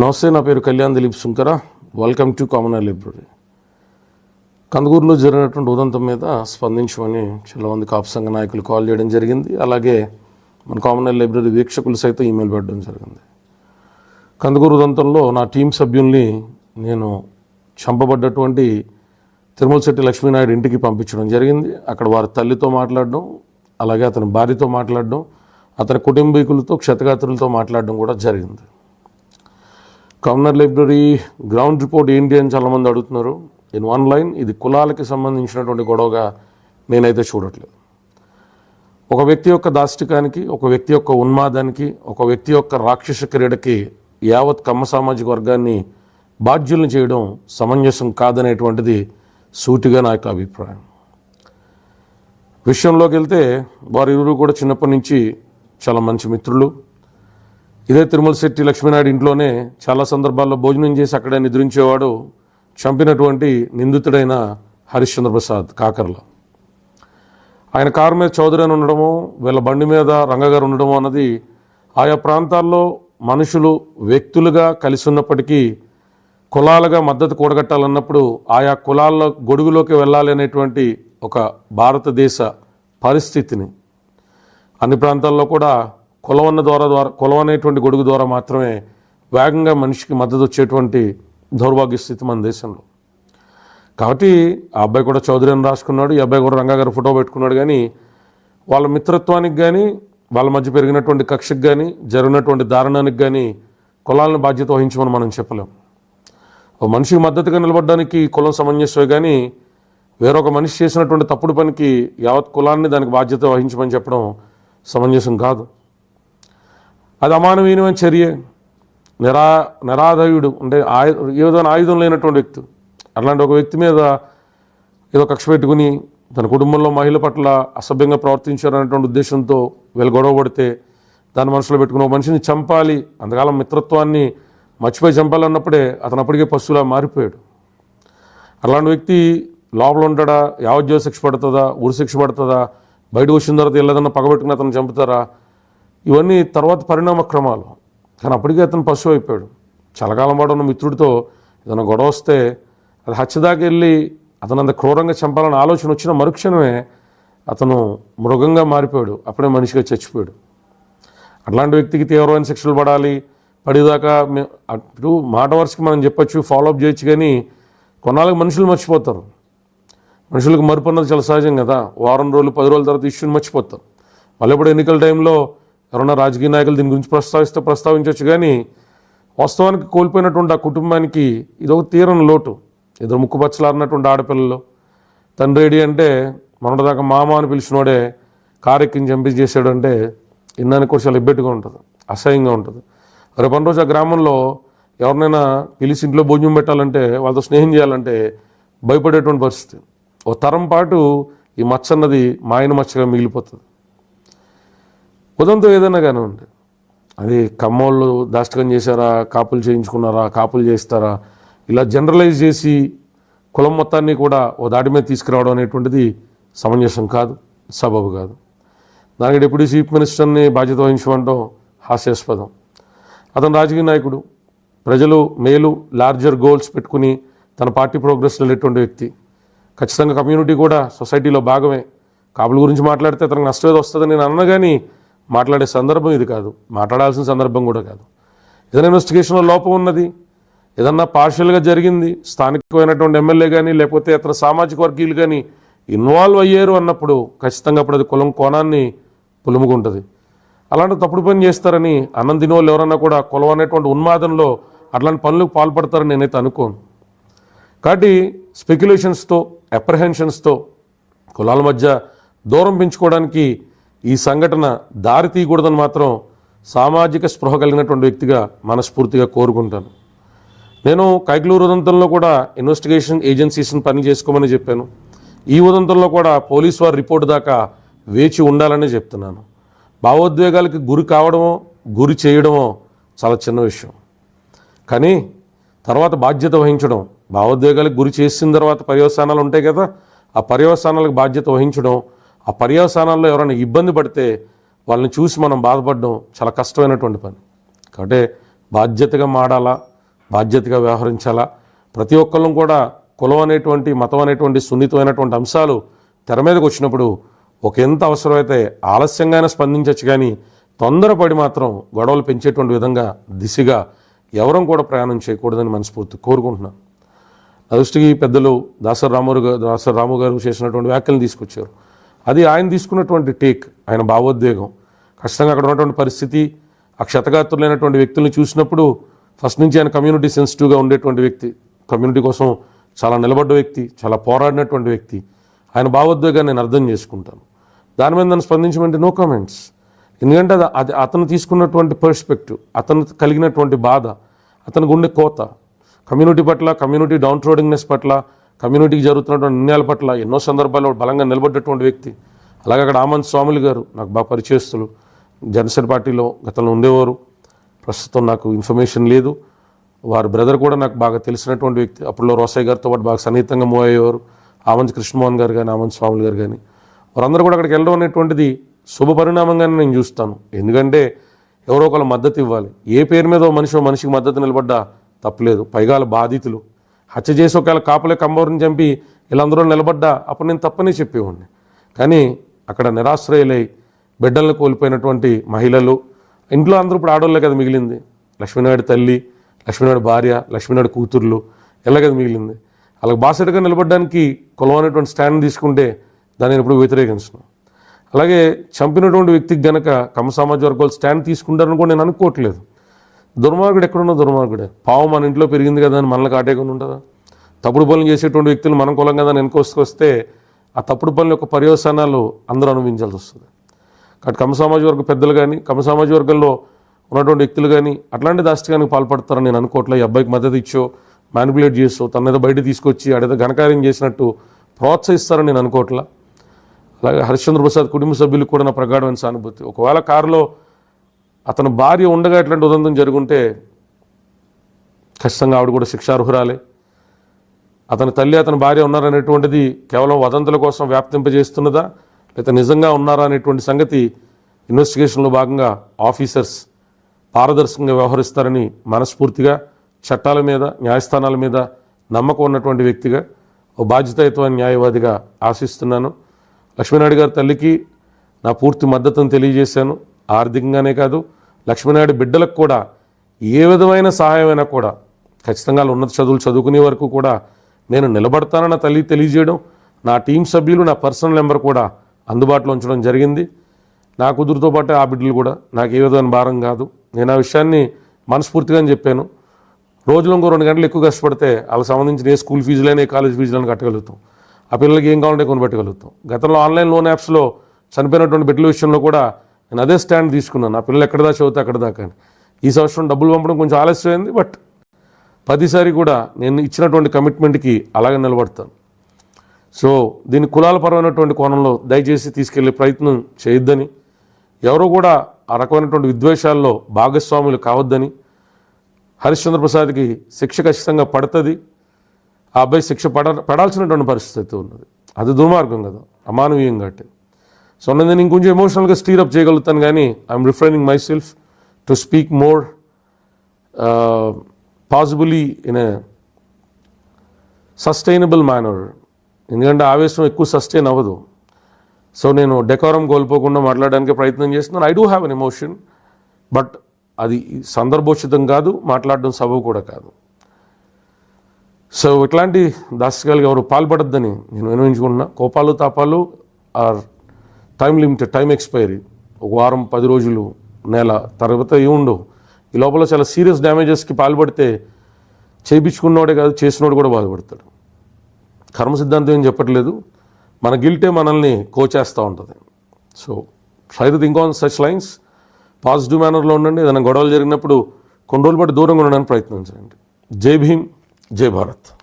నమస్తే నా పేరు Kalyan Dilip Shunkara. Welcome to common library కందుకూరులో జరిగినటువంటి ఉదంతం మీద స్పందించమని చాలామంది కాపు సంఘ నాయకులు కాల్ చేయడం జరిగింది. అలాగే మన కామన్ లైబ్రరీ వీక్షకులు సైతం ఈమెయిల్ పెట్టడం జరిగింది. కందుకూరు ఉదంతంలో నా టీం సభ్యుల్ని నేను చంపబడ్డటువంటి తిరుమలశెట్టి లక్ష్మీనాయుడు ఇంటికి పంపించడం జరిగింది. అక్కడ వారి తల్లితో మాట్లాడడం అలాగే అతని భార్యతో మాట్లాడడం అతని కుటుంబీకులతో క్షతగాత్రులతో మాట్లాడడం కూడా జరిగింది. కామనర్ లైబ్రరీ గ్రౌండ్ రిపోర్ట్ ఏంటి అని చాలామంది అడుగుతున్నారు. ఇన్ వన్ లైన్ ఇది కులాలకి సంబంధించినటువంటి గొడవగా నేనైతే చూడట్లేదు. ఒక వ్యక్తి యొక్క దాష్టికానికి ఒక వ్యక్తి యొక్క ఉన్మాదానికి ఒక వ్యక్తి యొక్క రాక్షస క్రీడకి యావత్ కమ్మ సామాజిక వర్గాన్ని బాధ్యులను చేయడం సమంజసం కాదనేటువంటిది సూటిగా నా యొక్క అభిప్రాయం. విషయంలోకి వెళ్తే వారిరువురు కూడా చిన్నప్పటి నుంచి చాలా మంచి మిత్రులు. ఇదే తిరుమల శెట్టి లక్ష్మీనాయుడు ఇంట్లోనే చాలా సందర్భాల్లో భోజనం చేసి అక్కడే నిద్రించేవాడు చంపినటువంటి నిందితుడైన హరిశ్చంద్ర ప్రసాద్ కాకర్ల. ఆయన కారు మీద చౌదరి అని ఉండడము వీళ్ళ బండి మీద రంగగారు ఉండడము అన్నది ఆయా ప్రాంతాల్లో మనుషులు వ్యక్తులుగా కలిసి ఉన్నప్పటికీ కులాలుగా మద్దతు కూడగట్టాలన్నప్పుడు ఆయా కులాల్లో గొడుగులోకి వెళ్ళాలి అనేటువంటి ఒక భారతదేశ పరిస్థితిని. అన్ని ప్రాంతాల్లో కూడా కులవన్న ద్వారా ద్వారా కులం అనేటువంటి గొడుగు ద్వారా మాత్రమే వేగంగా మనిషికి మద్దతు వచ్చేటువంటి దౌర్భాగ్య స్థితి మన దేశంలో. కాబట్టి ఆ అబ్బాయి కూడా చౌదరి అని రాసుకున్నాడు ఈ అబ్బాయి కూడా రంగా గారు ఫోటో పెట్టుకున్నాడు కానీ వాళ్ళ మిత్రత్వానికి కానీ వాళ్ళ మధ్య పెరిగినటువంటి కక్షకు కానీ జరిగినటువంటి దారుణానికి కానీ కులాలను బాధ్యత వహించమని మనం చెప్పలేం. ఓ మనిషికి మద్దతుగా నిలబడడానికి కులం సమంజసమే కానీ వేరొక మనిషి చేసినటువంటి తప్పుడు పనికి యావత్ కులాన్ని దానికి బాధ్యత వహించమని చెప్పడం సమంజసం కాదు. అది అమానవీయమైన చర్య. నిరా నిరాధయుడు అంటే ఆయు ఏదైనా ఆయుధం లేనటువంటి వ్యక్తి. అలాంటి ఒక వ్యక్తి మీద ఏదో కక్ష పెట్టుకుని తన కుటుంబంలో మహిళ పట్ల అసభ్యంగా ప్రవర్తించారనేటువంటి ఉద్దేశంతో వీళ్ళు గొడవ పడితే దాన్ని మనసులో పెట్టుకుని ఒక మనిషిని చంపాలి అంతకాలం మిత్రత్వాన్ని మర్చిపోయి చంపాలన్నప్పుడే అతను అప్పటికే పశువులా మారిపోయాడు. అలాంటి వ్యక్తి లోపల ఉంటాడా? యావజ్జీవ శిక్ష పడుతుందా? ఉరి శిక్ష పడుతుందా? బయట వచ్చిన తర్వాత వెళ్ళదన్నా పగబెట్టుకుని అతను చంపుతారా? ఇవన్నీ తర్వాత పరిణామ క్రమాలు కానీ అప్పటికే అతను పశువు అయిపోయాడు చలకాలం పాటు ఉన్న మిత్రుడితో ఏదైనా గొడవ వస్తే అది హత్య వెళ్ళి అతను అంత క్రూరంగా చంపాలని ఆలోచన వచ్చిన మరుక్షణమే అతను మృగంగా మారిపోయాడు. అప్పుడే మనిషిగా చచ్చిపోయాడు. అట్లాంటి వ్యక్తికి తీవ్రమైన శిక్షలు పడాలి. పడేదాకా అటు మాట వరుసకి మనం చెప్పచ్చు ఫాలోఅప్ చేయొచ్చు కానీ కొన్నాళ్ళకి మనుషులు మర్చిపోతారు. మనుషులకు మరుపు అన్నది చాలా సహజం కదా. వారం రోజులు పది రోజుల తర్వాత ఇష్యూని మర్చిపోతారు. మళ్ళీ ఇప్పుడు ఎన్నికల టైంలో ఎవరన్నా రాజకీయ నాయకులు దీని గురించి ప్రస్తావిస్తే ప్రస్తావించవచ్చు కానీ వాస్తవానికి కోల్పోయినటువంటి ఆ కుటుంబానికి ఇది ఒక తీరని లోటు. ఇద్దరు ముక్కుపచ్చలారినటువంటి ఆడపిల్లలు. తండ్రి అంటే మొన్నటిదాకా మామ అని పిలిచినోడే కారెక్కిని ఎక్కించి చంపి చేసాడు అంటే ఇన్నానికి కూడా చాలా ఇబ్బెట్టుగా ఉంటుంది అసహ్యంగా ఉంటుంది. రేపటి రోజు ఆ గ్రామంలో ఎవరినైనా పిలిచి ఇంట్లో భోజనం పెట్టాలంటే వాళ్ళతో స్నేహం చేయాలంటే భయపడేటువంటి పరిస్థితి. ఓ తరం పాటు ఈ మచ్చ అన్నది మాయన మచ్చగా మిగిలిపోతుంది. ఉదంతో ఏదైనా కానివ్వండి అది కమ్మోళ్ళు దాష్టకం చేశారా కాపులు చేయించుకున్నారా కాపులు చేస్తారా ఇలా జనరలైజ్ చేసి కులం మొత్తాన్ని కూడా ఓ దాటి మీద తీసుకురావడం అనేటువంటిది సమంజసం కాదు సబబు కాదు. దానికి డిప్యూటీ చీఫ్ మినిస్టర్ని బాధ్యత వహించమంటాం హాస్యాస్పదం. అతను రాజకీయ నాయకుడు ప్రజలు మేలు లార్జర్ గోల్స్ పెట్టుకుని తన పార్టీ ప్రోగ్రెస్ వెళ్ళేటువంటి వ్యక్తి. ఖచ్చితంగా కమ్యూనిటీ కూడా సొసైటీలో భాగమే. కాపుల గురించి మాట్లాడితే అతనికి నష్టం ఏదో వస్తుందని నేను అన్న కానీ మాట్లాడే సందర్భం ఇది కాదు. మాట్లాడాల్సిన సందర్భం కూడా కాదు. ఏదైనా ఇన్వెస్టిగేషన్లో లోపం ఉన్నది ఏదన్నా పార్షియల్గా జరిగింది స్థానికమైనటువంటి ఎమ్మెల్యే కానీ లేకపోతే ఇతర సామాజిక వర్గీయులు కానీ ఇన్వాల్వ్ అయ్యారు అన్నప్పుడు ఖచ్చితంగా అప్పుడు అది కులం కోణాన్ని పులుముకుంటుంది. అలాంటి తప్పుడు పని చేస్తారని అన్నం తినే వాళ్ళు ఎవరన్నా కూడా కులం అనేటువంటి ఉన్మాదంలో అట్లాంటి పనులకు పాల్పడతారని నేనైతే అనుకోను. కాబట్టి స్పెక్యులేషన్స్తో అప్రహెన్షన్స్తో కులాల మధ్య దూరం పెంచుకోవడానికి ఈ సంఘటన దారి తీయకూడదని మాత్రం సామాజిక స్పృహ కలిగినటువంటి వ్యక్తిగా మనస్ఫూర్తిగా కోరుకుంటాను. నేను కైగ్లూరు ఉదంతంలో కూడా ఇన్వెస్టిగేషన్ ఏజెన్సీస్ని పని చేసుకోమని చెప్పాను. ఈ ఉదంతంలో కూడా పోలీసు వారి రిపోర్ట్ దాకా వేచి ఉండాలని చెప్తున్నాను. భావోద్వేగాలకి గురి కావడమో గురి చేయడమో చాలా చిన్న విషయం. కానీ తర్వాత బాధ్యత వహించడం భావోద్వేగాలకు గురి చేసిన తర్వాత పర్యవసానాలు ఉంటాయి కదా ఆ పర్యవసానాలకు బాధ్యత వహించడం ఆ పర్యవసానాల్లో ఎవరైనా ఇబ్బంది పడితే వాళ్ళని చూసి మనం బాధపడడం చాలా కష్టమైనటువంటి పని. కాబట్టి బాధ్యతగా మాడాలా బాధ్యతగా వ్యవహరించాలా? ప్రతి ఒక్కళ్ళం కూడా కులం అనేటువంటి మతం అనేటువంటి సున్నితమైనటువంటి అంశాలు తెర మీదకి వచ్చినప్పుడు ఒక ఎంత అవసరమైతే ఆలస్యంగానే స్పందించవచ్చు కానీ తొందరపడి మాత్రం గొడవలు పెంచేటువంటి విధంగా దిశగా ఎవరం కూడా ప్రయాణం చేయకూడదని మనస్ఫూర్తి కోరుకుంటున్నాను. నా దృష్టికి పెద్దలు దాసరి రాము గారు దాసరి రాము గారు చేసినటువంటి వ్యాఖ్యలు తీసుకొచ్చారు. అది ఆయన తీసుకున్నటువంటి టేక్ ఆయన భావోద్వేగం. ఖచ్చితంగా అక్కడ ఉన్నటువంటి పరిస్థితి ఆ క్షతగాత్రులైనటువంటి వ్యక్తులను చూసినప్పుడు ఫస్ట్ నుంచి ఆయన కమ్యూనిటీ సెన్సిటివ్గా ఉండేటువంటి వ్యక్తి. కమ్యూనిటీ కోసం చాలా నిలబడ్డ వ్యక్తి చాలా పోరాడినటువంటి వ్యక్తి. ఆయన భావోద్వేగాన్ని నేను అర్థం చేసుకుంటాను. దాని మీద నన్ను స్పందించమంటే నో కామెంట్స్ ఎందుకంటే అది అది అతను తీసుకున్నటువంటి పర్స్పెక్టివ్ అతను కలిగినటువంటి బాధ అతనికి ఉండే కోత. కమ్యూనిటీ పట్ల కమ్యూనిటీ డౌన్ ట్రోడింగ్నెస్ పట్ల కమ్యూనిటీకి జరుగుతున్నటువంటి నిర్ణయాల పట్ల ఎన్నో సందర్భాల్లో బలంగా నిలబడ్డటువంటి వ్యక్తి. అలాగే అక్కడ ఆమంత్ స్వాములు గారు నాకు బాగా పరిచయస్తులు. జనసేన పార్టీలో గతంలో ఉండేవారు. ప్రస్తుతం నాకు ఇన్ఫర్మేషన్ లేదు. వారి బ్రదర్ కూడా నాకు బాగా తెలిసినటువంటి వ్యక్తి. అప్పుడులో రోసయ్య గారితో పాటు బాగా సన్నిహితంగా మూవ్ అయ్యేవారు. ఆమంత్ కృష్ణమోహన్ గారు కానీ ఆమంత్ స్వాములు గారు కానీ వారందరూ కూడా అక్కడికి వెళ్ళడం అనేటువంటిది శుభ పరిణామంగానే నేను చూస్తాను. ఎందుకంటే ఎవరో ఒకళ్ళు మద్దతు ఇవ్వాలి. ఏ పేరు మీద మనిషి మనిషికి మద్దతు నిలబడ్డా తప్పలేదు. పైగా బాధితులు. హత్య చేసి ఒకవేళ కాపులే కమ్మోరిని చంపి వీళ్ళందరూ నిలబడ్డా అప్పుడు నేను తప్పనే చెప్పేవాడిని. కానీ అక్కడ నిరాశ్రయులై బిడ్డలను కోల్పోయినటువంటి మహిళలు ఇంట్లో అందరూ ఇప్పుడు ఆడవాళ్ళే కదా మిగిలింది. లక్ష్మీనాయుడు తల్లి లక్ష్మీనాయుడు భార్య లక్ష్మీనాయుడు కూతుర్లు ఇలా కదా మిగిలింది. వాళ్ళకి బాసటగా నిలబడడానికి కులం అనేటువంటి స్టాండ్ తీసుకుంటే దాన్ని ఇప్పుడు వ్యతిరేకిస్తున్నాను అలాగే చంపినటువంటి వ్యక్తికి గనక కమ సమాజ వర్గాలు స్టాండ్ తీసుకుంటారని కూడా నేను అనుకోవట్లేదు. దుర్మార్గుడు ఎక్కడున్నా దుర్మార్గుడే. పావు మన ఇంట్లో పెరిగింది కదా అని మనల్ని కాటేయకుండా ఉంటుందా? తప్పుడు పనులు చేసేటువంటి వ్యక్తులు మనం కులం కదా అని వెనుకొసుకొస్తే ఆ తప్పుడు పనుల యొక్క పర్యవసానాలు అందరూ అనుభవించాల్సి వస్తుంది. కాబట్టి కమ సమాజ వర్గ పెద్దలు కానీ కమ సమాజ వర్గంలో ఉన్నటువంటి వ్యక్తులు కానీ అట్లాంటి దాష్టికానికి పాల్పడతారని నేను అనుకోవట్లే ఈ అబ్బాయికి మద్దతు ఇచ్చో మ్యానిపులేట్ చేసో తన మీద బయట తీసుకొచ్చి ఆడేదో ఘనకార్యం చేసినట్టు ప్రోత్సహిస్తారని నేను అనుకోవట్లా. అలాగే హరిశ్చంద్ర ప్రసాద్ కుటుంబ సభ్యులకు కూడా నా ప్రగాఢమైన సానుభూతి. ఒకవేళ కారులో అతను భార్య ఉండగా ఇట్లాంటి ఉదంతం జరుగుంటే ఖచ్చితంగా ఆవిడ కూడా శిక్షార్హురాలే. అతని తల్లి అతని భార్య ఉన్నారనేటువంటిది కేవలం వదంతుల కోసం వ్యాప్తింపజేస్తున్నదా? లేదా నిజంగా ఉన్నారా అనేటువంటి సంగతి ఇన్వెస్టిగేషన్లో భాగంగా ఆఫీసర్స్ పారదర్శకంగా వ్యవహరిస్తారని మనస్ఫూర్తిగా చట్టాల మీద న్యాయస్థానాల మీద నమ్మకం ఉన్నటువంటి వ్యక్తిగా ఓ బాధ్యతాయుతమైన న్యాయవాదిగా ఆశిస్తున్నాను. లక్ష్మీనాయుడు గారి తల్లికి నా పూర్తి మద్దతును తెలియజేశాను. ఆర్థికంగానే కాదు లక్ష్మీనాయుడు బిడ్డలకు కూడా ఏ విధమైన సహాయమైనా కూడా ఖచ్చితంగా ఉన్నత చదువులు చదువుకునే వరకు కూడా నేను నిలబడతానన్న తల్లి తెలియజేయడం నా టీం సభ్యులు నా పర్సనల్ నెంబర్ కూడా అందుబాటులో ఉంచడం జరిగింది. నా కుదురుతో పాటు ఆ బిడ్డలు కూడా నాకు ఏ విధమైన భారం కాదు. నేను ఆ విషయాన్ని మనస్ఫూర్తిగా చెప్పాను. రోజులో ఇంకో రెండు గంటలు ఎక్కువ కష్టపడితే వాళ్ళకి సంబంధించిన ఏ స్కూల్ ఫీజులైనా ఏ కాలేజ్ ఫీజులైనా కట్టగలుగుతాం. ఆ పిల్లలకి ఏం కావాలంటే కొనిపెట్టగలుగుతాం. గతంలో ఆన్లైన్ లోన్ యాప్స్లో చనిపోయినటువంటి బిడ్డల విషయంలో కూడా నేను అదే స్టాండ్ తీసుకున్నాను. నా పిల్లలు ఎక్కడ దాకా చదివితే అక్కడ దాకా అని. ఈ సంవత్సరం డబ్బులు పంపడం కొంచెం ఆలస్యమైంది బట్ ప్రతిసారి కూడా నేను ఇచ్చినటువంటి కమిట్మెంట్కి అలాగే నిలబడతాను. సో దీన్ని కులాలపరమైనటువంటి కోణంలో దయచేసి తీసుకెళ్ళే ప్రయత్నం చేయొద్దని ఎవరు కూడా ఆ రకమైనటువంటి విద్వేషాల్లో భాగస్వాములు కావద్దని హరిశ్చంద్ర ప్రసాద్కి శిక్ష ఖచ్చితంగా పడుతుంది. ఆ అబ్బాయి శిక్ష పడ పడాల్సినటువంటి పరిస్థితి ఉన్నది. అది దుర్మార్గం కదా అమానవీయం కాబట్టి సో నేను ఇంకొంచెం ఎమోషనల్గా స్టీరప్ చేయగలుగుతాను కానీ I'm refraining myself to speak more possibly in a sustainable manner ఎందుకంటే ఆవేశం ఎక్కువ సస్టైన్ అవ్వదు. సో నేను డెకోరం కోల్పోకుండా మాట్లాడడానికి ప్రయత్నం చేస్తున్నాను. I do have an emotion but అది సందర్భోచితం కాదు మాట్లాడడం సబబు కూడా కాదు. సో ఇట్లాంటి దాస్తికాలకు ఎవరు పాల్పడద్దని నేను వినియోగించుకుంటున్నా కోపాలు తాపాలు are time limited time expiry. ఒక వారం పది రోజులు నెల తర్వాత ఏముండవు. ఈ లోపల చాలా సీరియస్ డ్యామేజెస్కి పాల్పడితే చేయించుకున్నవాడే కాదు చేసినోడు కూడా బాధపడతాడు. కర్మ సిద్ధాంతం ఏం చెప్పట్లేదు. మన గిల్టే మనల్ని కోచేస్తూ ఉంటుంది. So try to think on such lines positive మేనర్లో ఉండండి. ఏదైనా గొడవలు జరిగినప్పుడు కొన్ని రోజుల పాటు దూరంగా ఉండడానికి ప్రయత్నించండి జై భీమ్ జై భారత్.